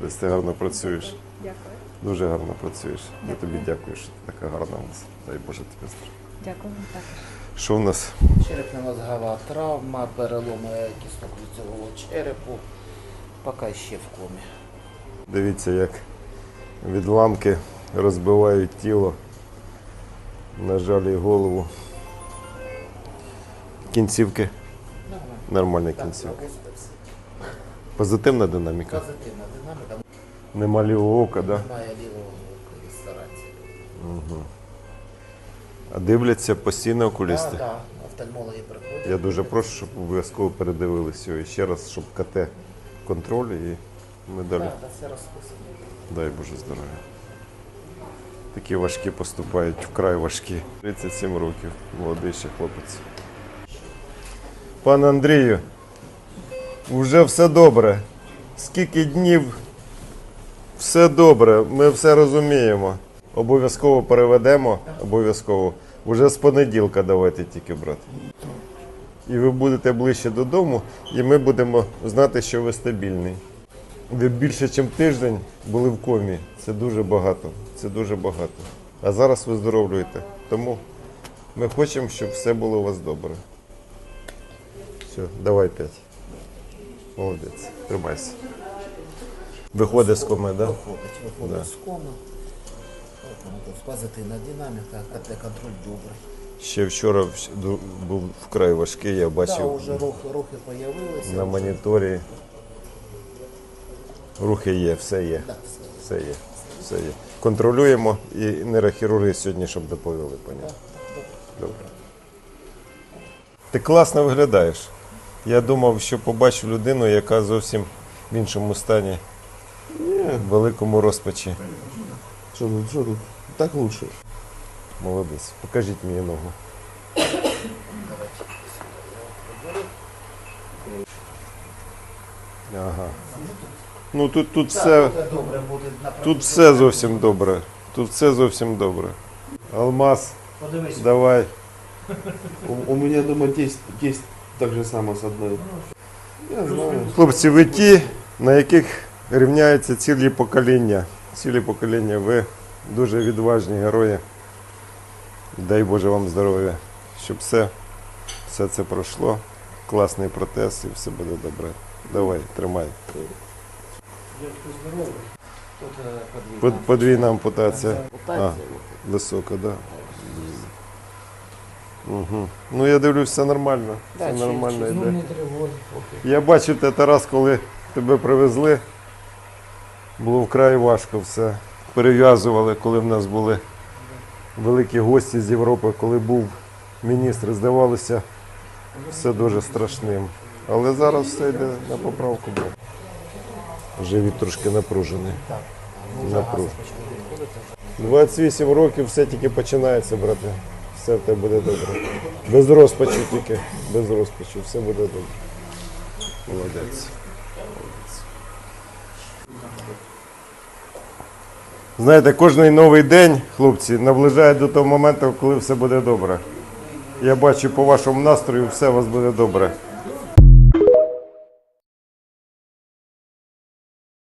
Молодець, ти гарно працюєш. Дякую. Дуже гарно працюєш. Я тобі дякую, що ти така гарна у нас. Дай Боже тобі здоров'я. Дякую також. Що в нас? Черепно-мозгова травма, переломи кісток-лицевого черепу. Поки ще в комі. Дивіться, як відламки розбивають тіло, на жаль, і голову. Кінцівки. Нормальні Так, кінцівки. Позитивна динаміка. Позитивна динаміка. Нема лівого ока, да? Немає лівого ока і старатися. А дивляться постійно окулісти. Так, так, офтальмологи приходять. Я дуже прошу, щоб обов'язково передивилися його. І ще раз, щоб КТ контроль і ми далі. Так, так, все розписано. Дай Боже здоров'я. Такі важкі поступають, вкрай важкі. 37 років, молодий ще хлопець. Пане Андрію, вже все добре. Скільки днів все добре, ми все розуміємо. Обов'язково переведемо, обов'язково. Уже з понеділка давайте тільки брати. І ви будете ближче додому, і ми будемо знати, що ви стабільний. Ви більше, ніж тиждень були в комі. Це дуже багато. Це дуже багато. А зараз виздоровлюєте. Тому ми хочемо, щоб все було у вас добре. Все, давай п'ять. Молодець. Тримайся. Виходить з коми, так? Да? Виходить, виходить Да. з коми. От, тут позитивна динаміка, контроль добрий. Ще вчора ду- був вкрай важкий, я Так, бачив вже рухи, рухи появилися. на моніторі. Рухи є, все є. Так, все. Все є. Все є. Контролюємо і нейрохірурги сьогодні, щоб доповіли. Понятно? Добре. Ти класно виглядаєш. Я думав, що побачу людину, яка зовсім в іншому стані, в великому розпачі. Что тут, что тут? Так лучше. Молодець. Покажіть мені ногу. Ага. Ну тут, тут все. Добре, буде Тут все зовсім добре. Тут все зовсім добре. Алмаз, Подивись, давай. У, у меня дома тесть, тесть так же само с одной. Я знаю. Хлопці, ви ті, на яких рівняються цілі покоління. Цілі покоління. Ви дуже відважні герої. Дай Боже вам здоров'я, щоб все, все це пройшло. Класний протез і все буде добре. Давай, тримай. е, подвійна. Ампутація. Висока, так. Да. Угу. Ну я дивлюсь, все нормально. Да, Все чи- нормально чи йде. не тривожить. Я бачив те Тарас, коли тебе привезли. Було вкрай важко все. Перев'язували, коли в нас були великі гості з Європи, коли був міністр, здавалося все дуже страшним. Але зараз все йде на поправку. Живіт трошки напружений. Напруж. 28 років все тільки починається, брате. Все в тебе буде добре. Без розпачу тільки, без розпачу, все буде добре. Молодець. Знаєте, кожен новий день, хлопці, наближає до того моменту, коли все буде добре. Я бачу по вашому настрою, все у вас буде добре.